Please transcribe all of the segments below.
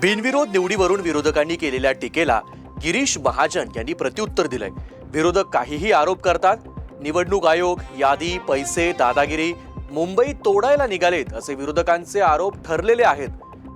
बिनविरोध निवडीवरून विरोधकांनी केलेल्या टीकेला गिरीश महाजन यांनी प्रत्युत्तर दिलंय. विरोधक काहीही आरोप करतात निवडणूक आयोग यादी पैसे दादागिरी मुंबई तोडायला निघालेत असे विरोधकांचे आरोप ठरलेले आहेत.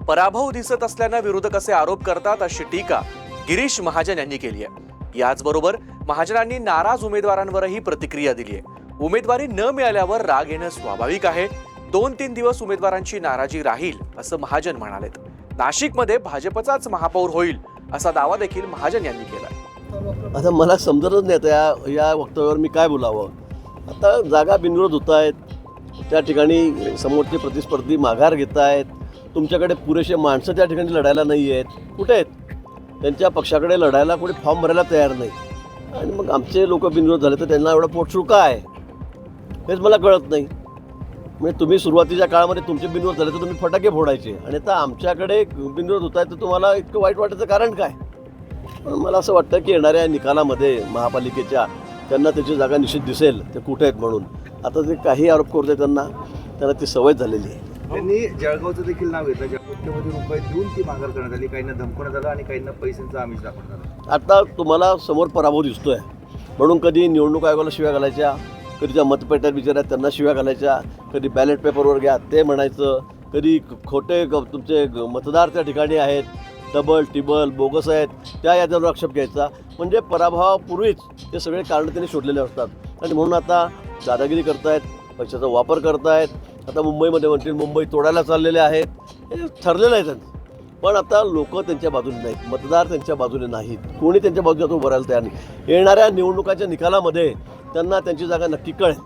पराभव दिसत असल्यानं विरोधक असे आरोप करतात अशी टीका गिरीश महाजन यांनी केली आहे. याचबरोबर महाजनांनी नाराज उमेदवारांवरही प्रतिक्रिया दिली आहे. उमेदवारी न मिळाल्यावर राग येणं स्वाभाविक आहे. दोन तीन दिवस उमेदवारांची नाराजी राहील असं महाजन म्हणालेत. नाशिकमध्ये भाजपचाच महापौर होईल असा दावा देखील महाजन यांनी केला आता मला समजतच नाही आता या या वक्तव्यावर मी काय बोलावं. आता जागा बिनविरोध होत आहेत. त्या ठिकाणी समोरचे प्रतिस्पर्धी माघार घेत आहेत. तुमच्याकडे पुरेसे माणसं त्या ठिकाणी लढायला नाही आहेत. कुठे आहेत? त्यांच्या पक्षाकडे लढायला कुठे फॉर्म भरायला तयार नाही. आणि मग आमचे लोक बिनविरोध झाले तर त्यांना एवढं पोटशू काय? हेच मला कळत नाही. म्हणजे तुम्ही सुरुवातीच्या काळामध्ये तुमचे बिनविरोध झाले तर तुम्ही फटाके फोडायचे. आणि आता आमच्याकडे बिनविरोध होत आहे तर तुम्हाला इतकं वाईट वाटायचं कारण काय? पण मला असं वाटतं की येणाऱ्या निकालामध्ये महापालिकेच्या त्यांना त्याची जागा निश्चित दिसेल ते कुठे आहेत म्हणून. आता जे काही आरोप करतोय त्यांना त्यांना ती सवय झालेली आहे. त्यांनी जळगावचं देखील नाव घेतलं कोट्यवधी रुपये देऊन ती माघार करण्यात आली काहींना धमकवण्यात आलं आणि काहींना पैशांचा आमिष दाखवण्यात आलं. आता तुम्हाला समोर पराभव दिसतोय. म्हणून कधी निवडणूक आयोगाला शिव्या घालायच्या कधी त्या मतपेट्यात बिचाऱ्या त्यांना शिव्या घालायच्या कधी बॅलेट पेपरवर घ्या ते म्हणायचं. कधी खोटे ग- तुमचे ग- मतदार त्या ठिकाणी आहेत डबल टिबल बोगस आहेत त्या याद्यावर आक्षेप घ्यायचा. म्हणजे पराभवापूर्वीच ते सगळे कारणं त्यांनी शोधलेले असतात. आणि म्हणून आता दादागिरी करतायत पैशाचा वापर करतायत. आता मुंबईमध्ये म्हणतील मुंबई तोडायला चाललेले आहेत. हे ठरलेलं आहे त्यांचं. पण आता लोक त्यांच्या बाजूने नाहीत. मतदार त्यांच्या बाजूने नाहीत. कोणी त्यांच्या बाजूने आता उभं राहायला तयार नाही. येणाऱ्या निवडणुकाच्या निकालामध्ये त्यांना त्यांची जागा नक्की कळेल.